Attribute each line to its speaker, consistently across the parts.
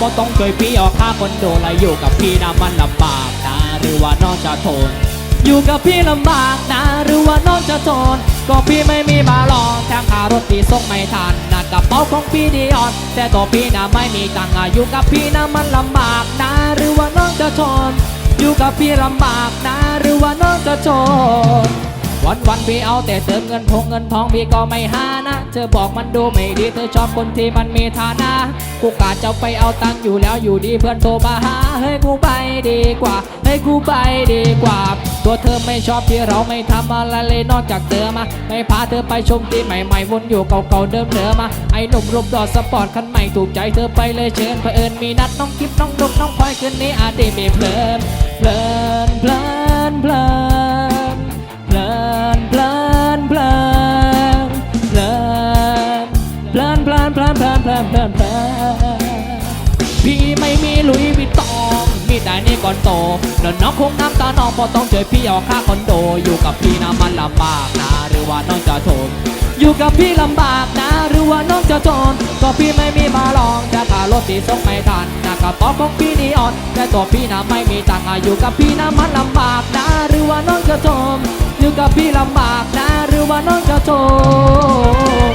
Speaker 1: บ่ต้องช่วยพี่ออกค่าคอนโดและอยู่กับพี่นะมันลำบากนะหรือว่าน้องจะทน อยู่กับพี่ลำบากนะหรือว่าน้องจะทน ก็พี่ไม่มีบาลองแทงขารถตีส่งไม่ทันนะกระเป๋าของพี่ดีออนแต่ตัวพี่นะไม่มีตังค์อะอยู่กับพี่นะมันลำบากนะหรือว่าน้องจะทน อยู่กับพี่ลำบากนะหรือว่าน้องจะทน วันวันพี่เอาแต่เติมเงินทงเงินทองพี่ก็ไม่หานะ เธอบอกมันดูไม่ดีเธอชอบคนที่มันมีฐานะ กูกะจะไปเอาตังค์อยู่แล้วอยู่ดีเพื่อนโทรมาหาเฮ้ยกูไปดีกว่าเฮ้ยกูไปดีกว่า ตัวเธอไม่ชอบที่เราไม่ทำอะไรเลยนอกจากเธอมา ไม่พาเธอไปชมที่ใหม่ๆวนอยู่เก่าๆเดิมเดิมมาไอ้หนุ่มรูปดอดสปอร์ตคันใหม่ถูกใจเธอไปเลยเชิญเผอิญมีนัดน้องกิฟน้องดุกน้องพลอยคืนนี้อาจได้มีเพลินเพลินเพลินเพลิน เพลินเพลินเพลินเพลินเพลินเพลินเพลินเพลินเพลินเพลินเพลินพี่ไม่มีลุยวิตตองมีแต่นี่ก่อนโตนน้องคงน้ำตาน้องพอต้องช่วยพี่ออกค่าคอนโด อยู่กับพี่นะมันลำบากนะ หรือว่าน้องจะทนอยู่กับพี่ลำบากนะ หรือว่าน้องจะทนก็พี่ไม่มีบาลองจะขารถตีส่งไม่ทันนะกระเป๋าของพี่นีออนแต่ตัวพี่นะไม่มีตังค์อยู่กับพี่นะมันลำบากนะ หรือว่าน้องจะทน อยู่กับพี่ลำบากนะหรือว่าน้องจะทน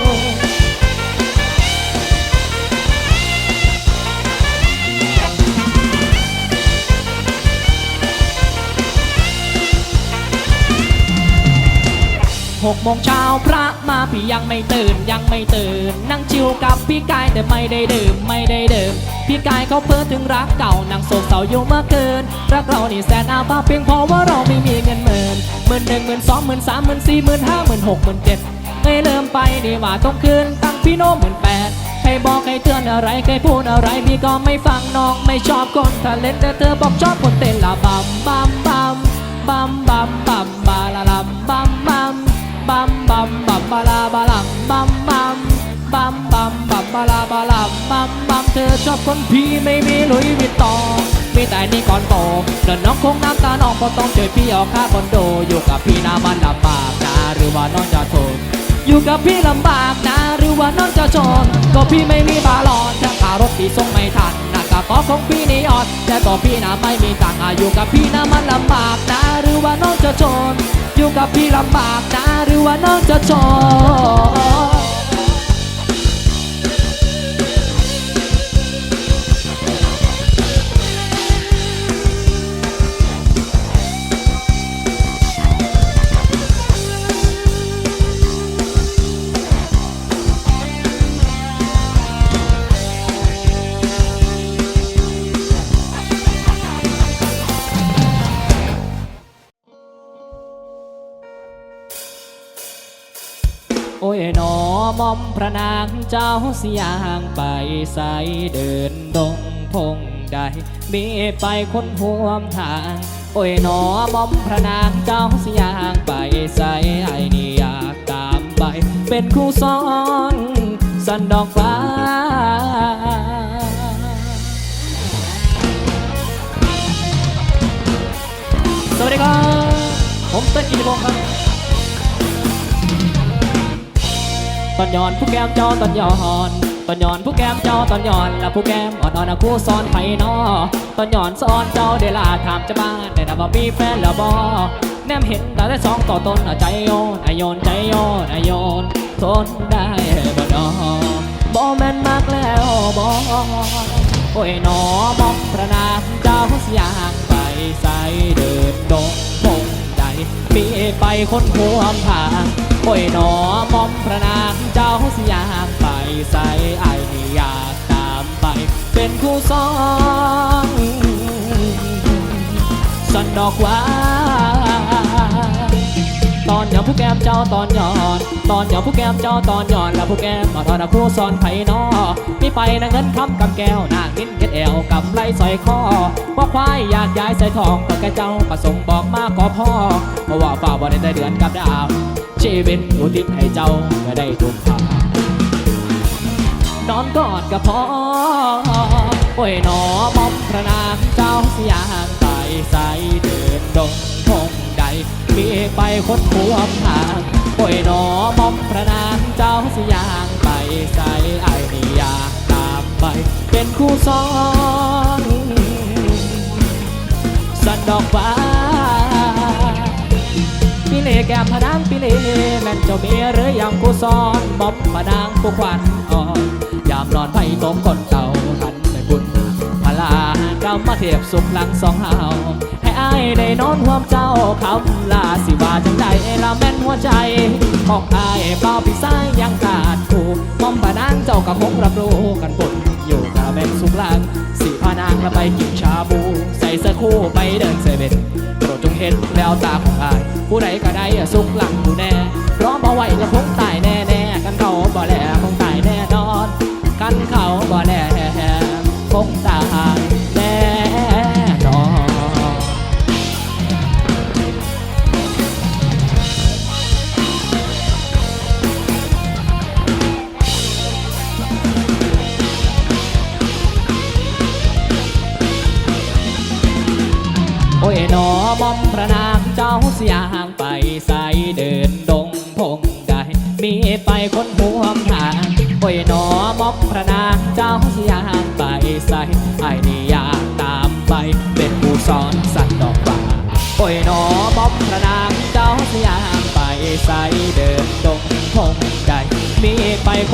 Speaker 1: หกโมงเช้าพระมาพี่ยังไม่ตื่นยังไม่ตื่น นั่งชิวกับพี่กายแต่ไม่ได้ดื่มไม่ได้ดื่ม พี่กายเขาเพ้อถึงรักเก่านั่งโศกเศร้าอยู่เมื่อคืน รักเรานี่แสนอาภาพเพียงพราะว่าเราไม่มีเงินหมื่นหมื่นหนึ่งหมื่นสองหมื่นสามหมื่นสี่หมื่นห้าหมื่นหกหมื่นเจ็ดเอ้ยเริ่มไปนี่ว่าต้องคืนตั้งพี่โน้หมื่นแปดใครบอกใครเตือนอะไรใครพูดอะไรพี่ก็ไม่ฟังน้องไม่ชอบคนทะเลนแต่เธอบอกชอบคนเต้นละบัมบัมบัมบัมบัมบัมบาลาลัมบัมบัมบัมบัมบัมบาลาบาลัมบัมบัมบัมบัมบัมบาลาบาลัมบัมบัมเธอชอบคนพี่ไม่มีลุยวิตตอง มีแต่นี่ก่อนโตเดินน้องคงน้ำตาน้องพอต้องช่วยพี่ออกค่าคอนโด อยู่กับพี่นามันลำบากนะหรือว่าน้องจะทนอยู่กับพี่ลำบากนะ หรือว่าน้องจะชนก็พี่ไม่มีบาลอนถ้าขารถพี่ส่งไม่ทันนะกระเป๋าของพี่นี่ออดแต่ตัวพี่นะไม่มีตังค์อยู่กับพี่นะมันลำบากนะ หรือว่าน้องจะชนอยู่กับพี่ลำบากนะ หรือว่าน้องจะจน อ้ยหนอมอมพระนางเจ้าเสียางไปใสเดินดงพงใดมีไปคนห่วมทาง โอ้ยหนอมอมพระนางเจ้าเสียางไปใสไอ้นี่อยากตามไป เป็นครูสอนสันดอกฟ้าสวัสดีครับ ผมเต้นกิติพงศ์ครับ ตอนย้อนผู้แก้มจ้าตอนย้อนตอนย้อนผู้แก้มจ้าตอนย้อนและผู้แก้มอ่อนอ่อนนะผู้อนไผนอตอนย้อนสอนเจ้าเดลาถามจะบ้านได้นะบ่มีแฟนแล้วบ่แนมเห็นแต่ได้สองต่อตนอใจโยนอโยนใจโยนอโยนทนได้บ่นอบ่แม่นมากแล้วบ่โอ้ยหนอมองพระนางเจ้าเสียางไปใส่เดินดงพง มีไปคนหัวมทางโอ้ยหนอมอมพระนางเจ้าสยามไปใส่ไอ้นี่อยากตามไปเป็นคู่สองสันดอกว่า ตอนหย้อนผู้แก้มเจ้าตอนหย้อนตอนหย้อนผู้แก้มเจ้าตอนหย้อนแล้วผู้แก้มมาทอนผู้สอนไผ่นอมีไปนะเงินคำกับแก้วนางนิ้นเก็ดแอวกับไรสอยคอว่าควายอยากย้ายใส่ทองกับแกเจ้าประสงค์บอกมาขอพ่อเพราะว่าฝ่าบอลในเดือนกับดาวชีวิตอุทิศให้เจ้าก็ได้ทุกทานอนกอดกับพ่อโอ้ยหนอมอมพระนางเจ้าสยามไปใส่เดินดง ไปคนหัวทางโอ้ยหนอมอมพระนางเจ้าสยามไปใส่ไอ้นี่อยากตามไป เป็นคู่ซ้อนสันดอกฟ้าพี่เลแก้มพนังพี่เลแม่นเจ้าเมียหรือยังกูซ้อนบอมพนังกูควันอ่อนยามนอนไผ่ตรงก้น เสียบสุขหลังสองเฮาให้อายได้นอนห่วมเจ้าคำลาสิว่าจังใดละแม่นหัวใจ ของอายเป้าพี่ซ้ายยังขาดกูมอมพนังเจ้าก็คงรับรู้กันบนอยู่กระแม่นสุขหลังสิพานางละไปกินชาบู ใส่เสื้อคู่ไปเดินเซเว่นโปรดจงเห็นแววตาของอาย ผู้ใดก็ได้สุขหลังอยู่แน่เพราะมาไว้ก็คง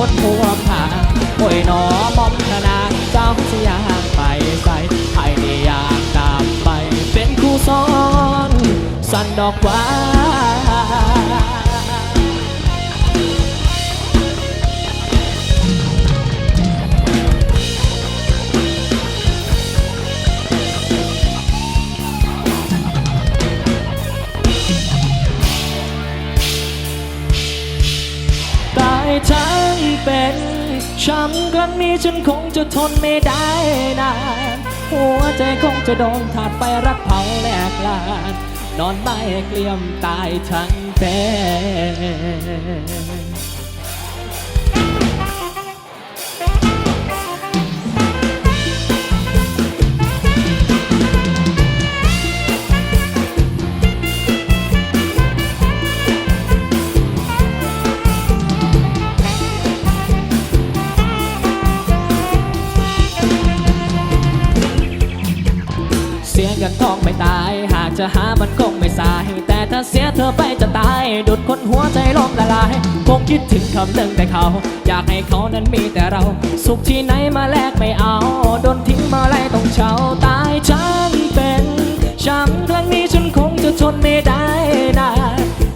Speaker 1: คนห่วผางโอ้ยหนอมอมพระนาเจ้าสียางไปใส่ไอ้นี่อยากตามไปเป็นคู่ซ้อน สันดอกว่า ครั้งนี้ฉันคงจะทนไม่ได้นานหัวใจคงจะโดนถาดไฟรักเผาแหลกลาน นอนไม่เกลียมตายทั้งเป็น จะหามันคงไม่สาย แต่ถ้าเสียเธอไปจะตาย ดุดคนหัวใจล้มละลาย คงคิดถึงคำหนึ่งแต่เขา อยากให้เขานั้นมีแต่เรา สุขที่ไหนมาแลกไม่เอา โดนทิ้งมาไล่ต้องเช่าตายฉันเป็นช้ำครั้งนี้ฉันคงจะทนไม่ได้นะ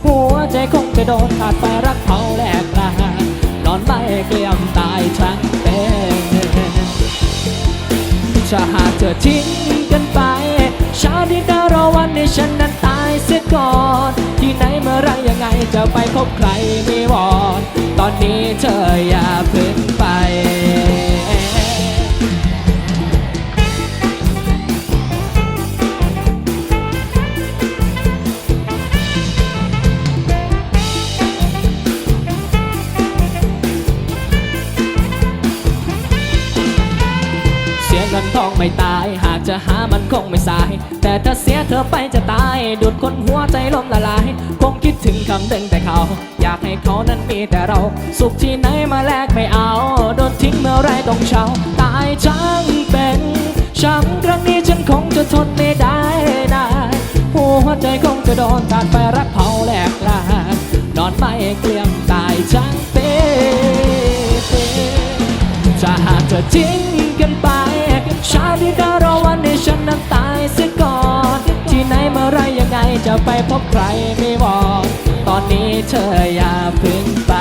Speaker 1: หัวใจคงจะโดนขาดไปรักเขาแลกลานอนไม่เกลียมตายฉันเป็นถ้าหากเธอทิ้งกันไป ชาติดารอวันให้ฉันนั้นตายเสียก่อน ที่ไหนเมื่อไรยังไงจะไปพบใครไม่วอนตอนนี้เธออย่าเพิ่งไปเสียเงินทองไม่ตา ดุดคนหัวใจล้มละลาย คงคิดถึงคำหนึ่งแต่เขา อยากให้เขานั้นมีแต่เรา สุขที่ไหนมาแลกไม่เอา โดนทิ้งเมื่อไรต้องเช่าตายจังเป็นช้ำครั้งนี้ฉันคงจะทนไม่ได้นะหัวใจคงจะโดนตัดไปรักเผาแหลกลานอนไม่เกลียมตายจังเป็นถ้าหากเธอทิ้ง จะไปพบใครไม่บอก ตอนนี้เธออย่าพึ่งไป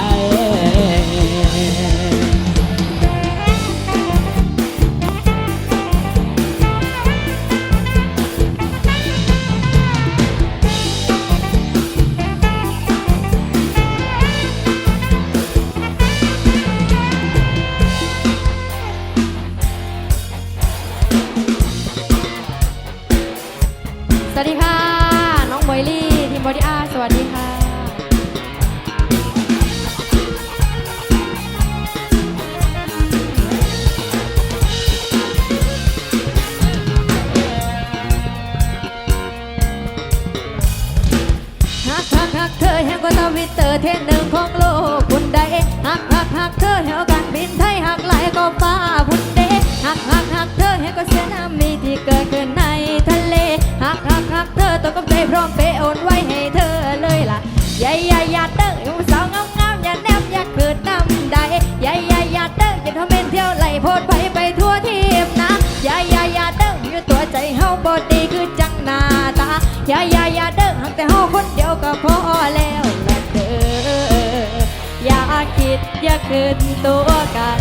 Speaker 2: อย่าอย่าอย่าเด้อหักแต่เฮาคนเดียวก็พอแล้วละเด้ออย่าคิดอย่าคืนตัวกัน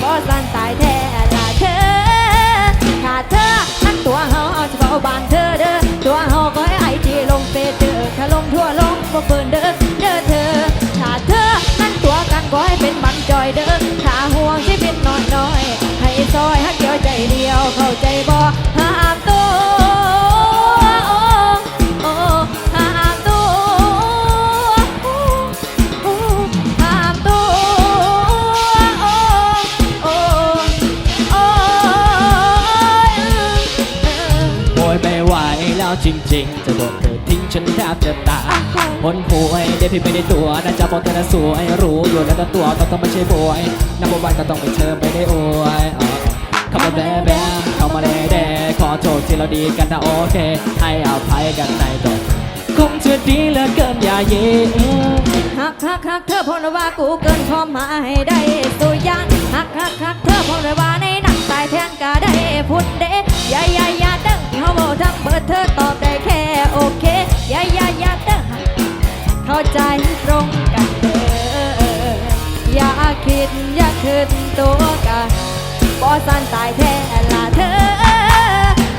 Speaker 2: บ่สันตายแท้ละเธอถ้าเธอนั่นตัวเฮาเอาจะเฝ้าบ้านเธอเด้อตัวเฮาก็ให้ไอจีลงเฟซเด้อถ้าลงทั่วลงบ่เปินเด้อเด้อเธอถ้าเธอนั่นตัวกันก็ให้เป็นบันจอยเด้อถ้าห่วงชีวิตน้อยน้อยให้ซอยฮักเดียวใจเดียวเข้าใจบ่
Speaker 1: ริงจะโดนเธอทิ้งฉันแทบจะตายคนป่วยเดี๋ยวพี่ไม่ได้ตัวน่าจะบอกเธอน่ะสวยรู้อยู่แล้วแต่ตัวต้องต้องไม่ใช่บวยนับวันก็ต้องไปเธอไม่ได้อวยเข้ามาแบ๊ะแบ๊เข้ามาแด่แด่ขอโทษที่เราดีกันนะโอเค ให้อภัยกันในตนคงจะดีเหลือเกินอย่าเย็น
Speaker 2: หักหักหักเธอพอว่ากูเกินความหมายได้สุยานหักหักหักเธอพอว่าในหนังตายแทนก็ได้พุดเดอย่าอย่าย่าเด้ งที่เขาบอกทั้งเบิดเธอตอบได้แค่โอเคอย่าอย่าอย่าเด้งเข้าใจตรงกันเด้ออย่าคิดอย่าคืนตัวกันบ่สันตายแท้ละเธอ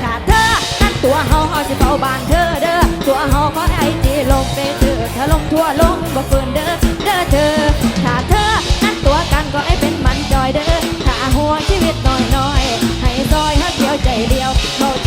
Speaker 2: ถ้าเธอนั่นตัวเฮาเฮาสิเฝ้าบ้านเธอเด้อตัวเฮาขอไอจีลงไปเธอถ้าลงทั่วลงบ่ฝืนเด้อเด้อเธอถ้าเธอนั่นตัวกันก็ให้เป็นมันจอยเด้อถ้าห่วชีวิตน้อยน้อยๆให้ซอยฮักเดียวใจเดียวเข้า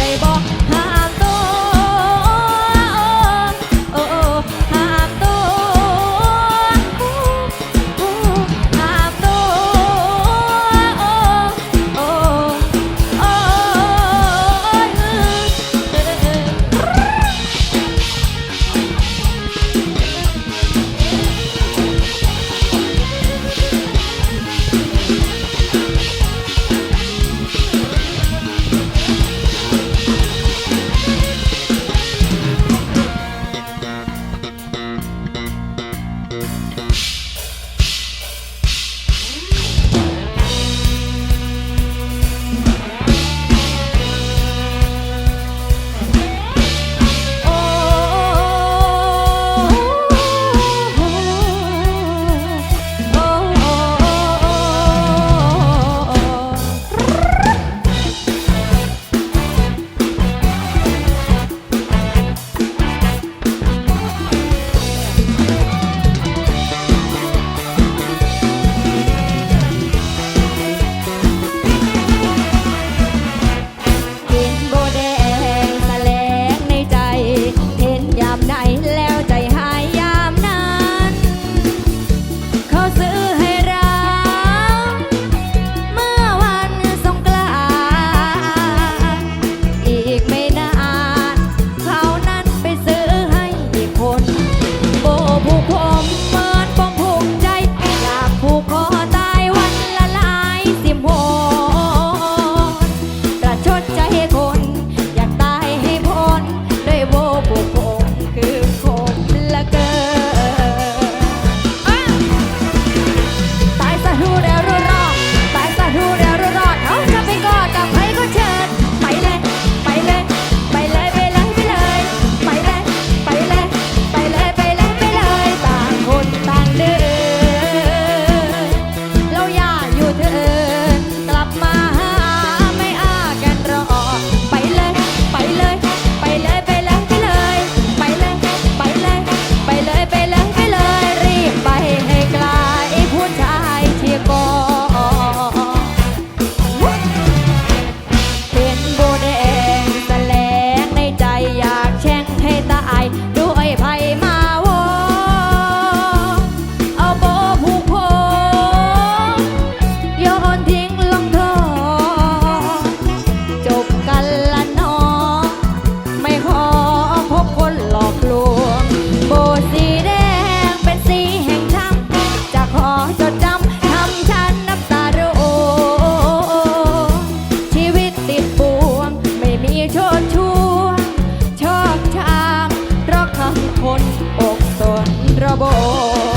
Speaker 2: Oh.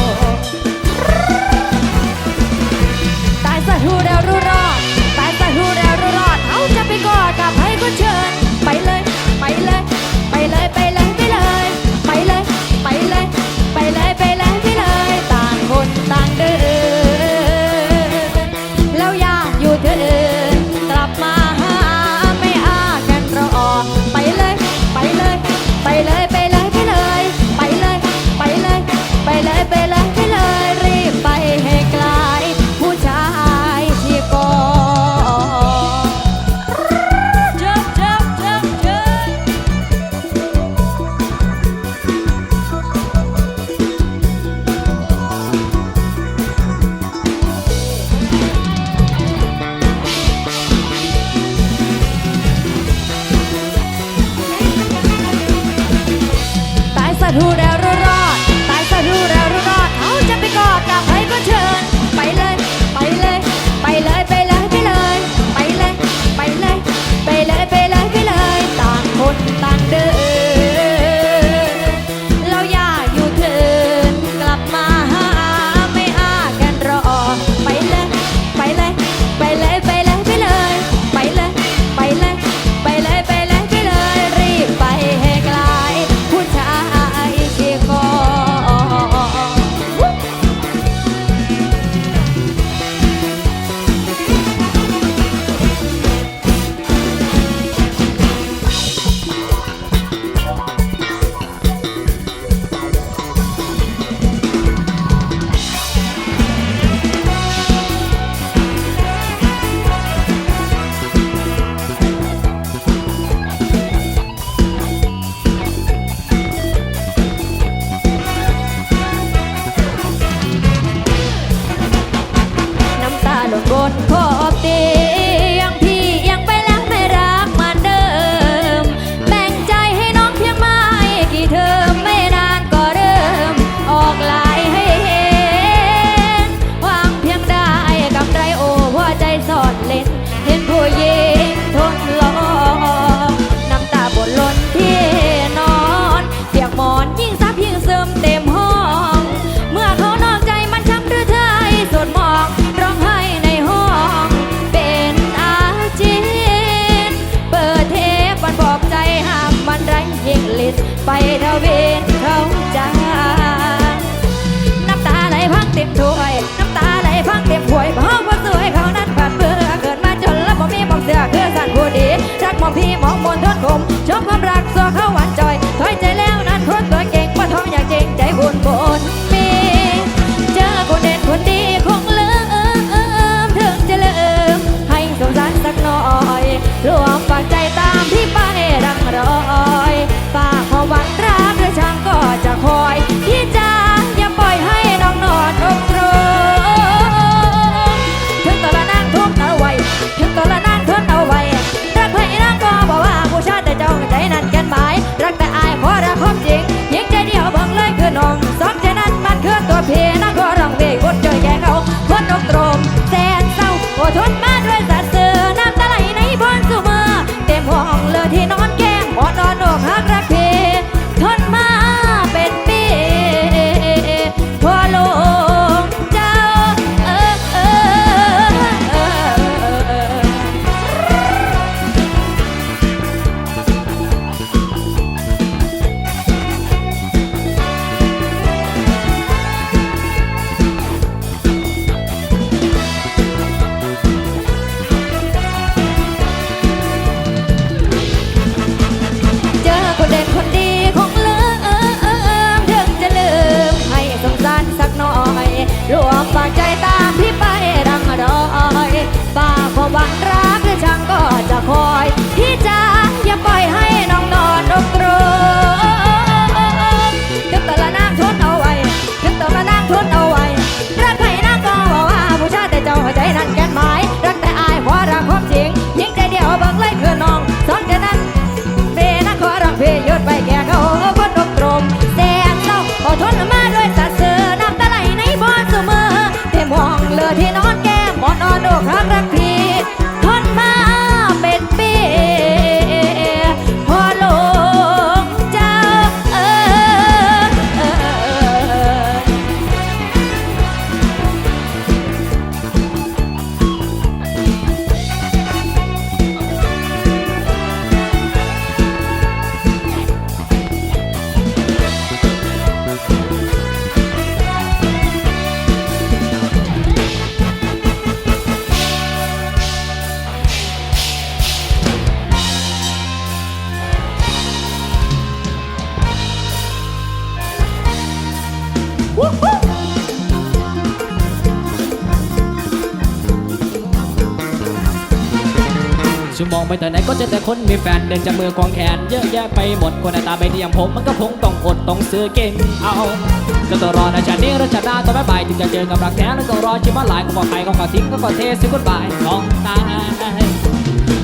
Speaker 2: ิบถ้วยน้ำตาไหลพังเต็มหวยห้องคนสวยเขานั้นผ่านเบื่อเกิดมาจนแล้วบ่มีมอมเสือคือสันผู้ดีรักมองพี่มองมนทนคมชมความรัก
Speaker 1: องไปแต่ไหนก็เจอแต่คนมีแฟนเดินจากมือควงแขนเยอะแยะไปหมดคนหน้าตาไม่ดีอย่างผมมันก็คงต้องอดต้องซื้อเก่งเอาก็ต้องรอนะชาตินี้รัชดาต้องไม่บายถึงจะเจอกับรักแท้แล้วก็รอชิมาหลายก็บอกใครก็ขอทิ้งก็ขอเทสิกุดบายของตาย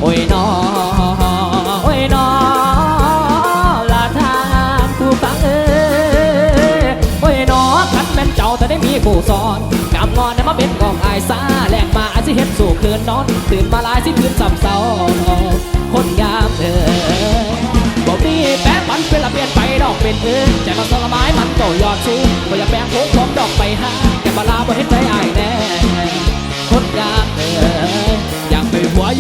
Speaker 1: โอ้ยนอโอ้ยนอลาทานผู้ฟังเอ้ยโอ้ยนอคันแม่นเจ้าแต่ได้มีผู้สอนกำงอนได้มาเป็นกองอายซาแลกมาอาจ สิเฮ็ดสู่คืนนอน ตื่นมาลายสิคืนสำเศร้าคนงามเอ้ยบอกมีแป้งมันเป็นละเปลี่ยนไปดอกเป็นเอินใจมันสลไม้มันก็ยอดสูงก็อย่าแปลงโค้งพร้อมดอกไปหาแกบาลาบ่เห็ดใจอายแน่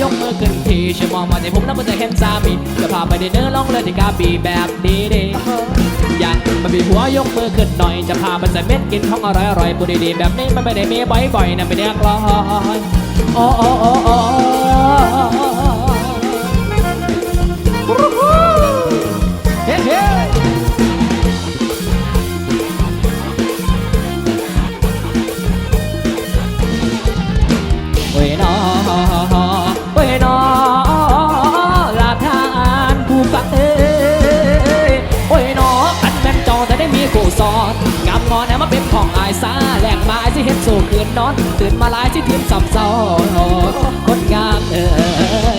Speaker 1: ยกมือขึ้นทีช่วยมองมาที่ผมแล้วมันจะเห็นสามีจะพาไปดินเนอร์ลองเลยที่กาบีแบบนี้ดิอยากมาบีหัวยกมือขึ้นหน่อย จะพาไปใส่เม็ดกินของอร่อยอร่อยๆปุดีดีๆแบบนี้มันไม่ได้มีบ่อยๆนะไม่ได้กลอยโอ้โอ้โอ้ สอนงามงอนแมาเป็นของอายซาแหลกมาไอ้สิเฮ็ดสู่คืนนอน ตื่นมาลายสิตื่นสับเศร้าคนงามเอ้ย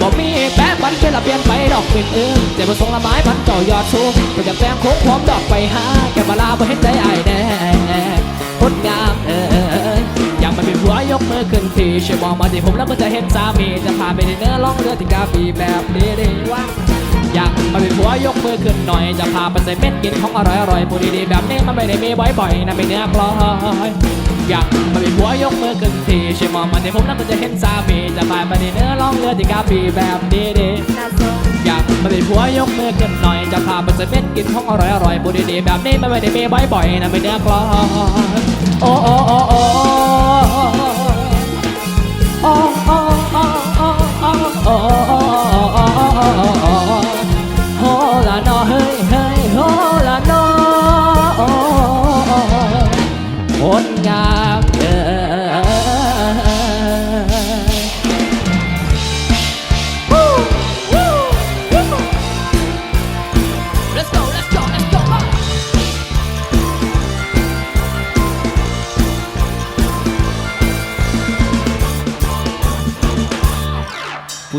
Speaker 1: บอกมีแป๊บมันเป็นละเปลี่ยนไปดอกเป็นเอ้ยแต่ประสงค์ละไม้พันเจ้ายอดสูงก็จะแปลงโค้งพร้อมดอกไปหาแกมาลาบ่เห็นใจไอ้แน่คนงามเอ้ยอยากมาเป็นผัวยกมือขึ้นทีช่วยมองมาที่ผมแล้วมันจะเห็นสามีจะพาไปดินเนอร์ล่องเรือที่กาบีแบบนี้ดีว่าอ ยากมาเป็นผัวยกมือขึ้นหน่อย จะพาไปใส่เม็ดกินของอร่อยอร่อยๆพูดดีๆแบบนี้มันไม่ได้มีบ่อยๆนะไม่เนื้อกลอยอยากมาเป็นผัวยกมือขึ้นทีช่วยมองมาที่ผมแล้วมันจะเห็นสามีจะพาไปดินเนอร์ล่องเรือที่กาบีแบบดี
Speaker 2: น่าสน
Speaker 1: อยากมาเป็นผัวยกมือขึ้นหน่อย จะพาไปใส่เม็ดกินของอร่อยอร่อยๆพูดดีๆแบบนี้มันไม่ได้มีบ่อยๆนะไม่เนื้อกลอยโอ้โอ้โอ้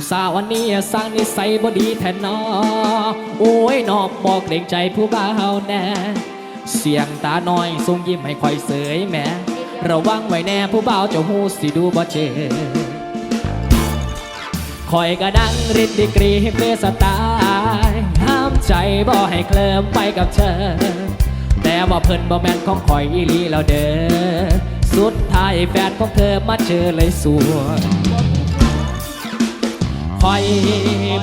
Speaker 1: สาววันนี้สร้างนิสัยบ่ดีแทนนอโอ้ยนอบบอกเกรงใจผู้บ่าวแน่เสียงตาน้อยทรงยิ้มให้คอยเสยแม่ระวังไว้แน่ผู้บ่าวเจ้าหูสิดูบ่เจอคอยกระดังริดดีกรีเพื่อสตล์ห้ามใจบ่ให้เคลิมไปกับเธอ แต่ว่าเพิ่นบ่แม่นของคอยอีลีแล้วเด้อสุดท้ายแฟนของเธอมาเจอเลยสวย คอย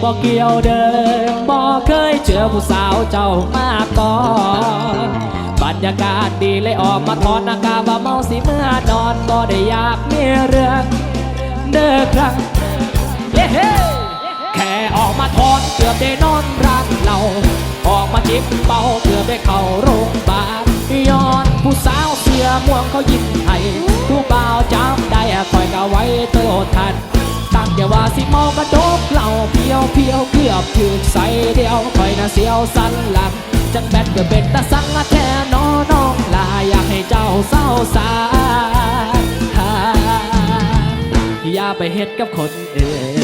Speaker 1: บ่เกี่ยวเด้อบ่เคยเจอผู้สาวเจ้ามาก่อนบรรยากาศดีเลยออกมาถอนอากาว่าเมาสิเมื่อนอนบ่ได้อยากมีเรื่องเด้อครั้งเย้เฮ้แค่ออกมาทอนเกือบได้นอนร้านเรา ออกมาจิบเบาเกือบได้เข้าโรงพยาบาลย้อนผู้สาวเสื้อม่วงเขายิ้มให้ผู้บ่าวจำได้คอยกะไว้โตทัน ตั้งอย่าว่าสิเมากระโดกเหล่าเพียวเพียวเกือบถึกใส่เดียวคอยน่ะเสียวสันหลังจังแบดเกือบเป็นตาสังแท้น้อน้องลาอยากให้เจ้าเศร้าสาอย่าไปเฮ็ดกับคนอื่น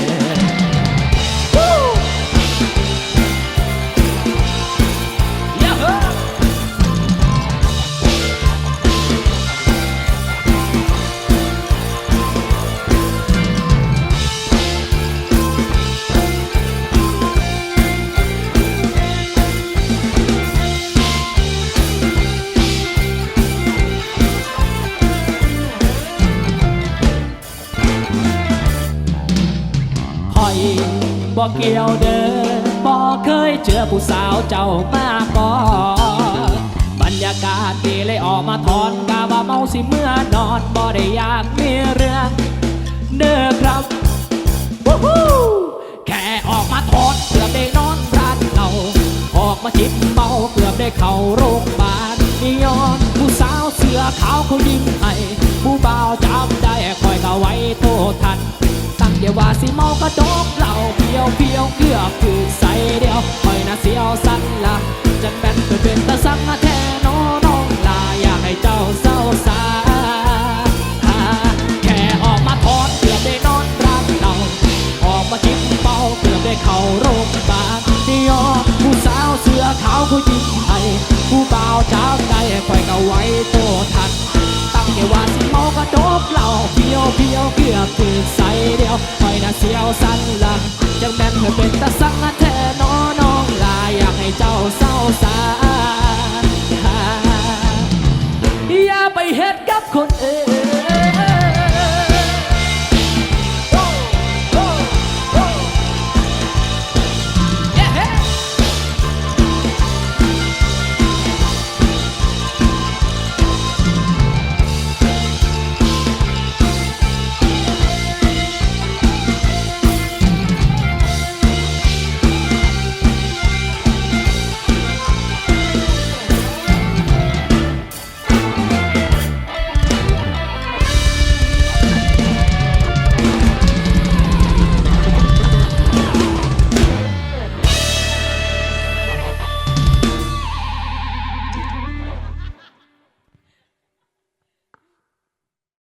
Speaker 1: บอกเกี่ยวเดินบอกเคยเจอผู้สาวเจ้ามาก่อนบรรยากาศดีเลยออกมาทอนกาว่าเมาสิเมื่อนอนบ่ได้อยากมีเรื่องเด้อครับวู้ฮู้แค่ออกมาทอดเกือได้นอนร้านเราออกมาจิบเมาเกือบได้เข้าโรงพยาบาลนี่ยอนผู้สาวเสื้อขาวเขายิ้มให้ผู้บ่าวจำได้คอยเขาไว้โทษทันตั้งเดี๋ยวว่าสิเมากระดกเหล่า เพียวเพียวเกือบคือใส่เดียวคอยน่ะเสียวสั้นละจังแม่นเคยเป็นตาสังแท้น้อน้องลาอยากให้เจ้าเศร้าสาแค่ออกมาทอนเกือบได้นอนรักเราออกมากินเป่าเกือบได้เข้าโรงพยาบาลนี่ยอผู้สาวเสื้อขาวผู้หญิงไทยผู้บ่าวจ้าใจคอยก็ไว้โตทันตั้งแต่ว่าสิเมากระโดบเหล่าเพียวเพียวเกือบถึงใส่เดียวคอยน่ะเสียวสั้นละ จังแม่นเธอเป็นตาสังแท้น้อน้องลาอยากให้เจ้าเศร้าสาอย่าไปเฮ็ดกับคนอื่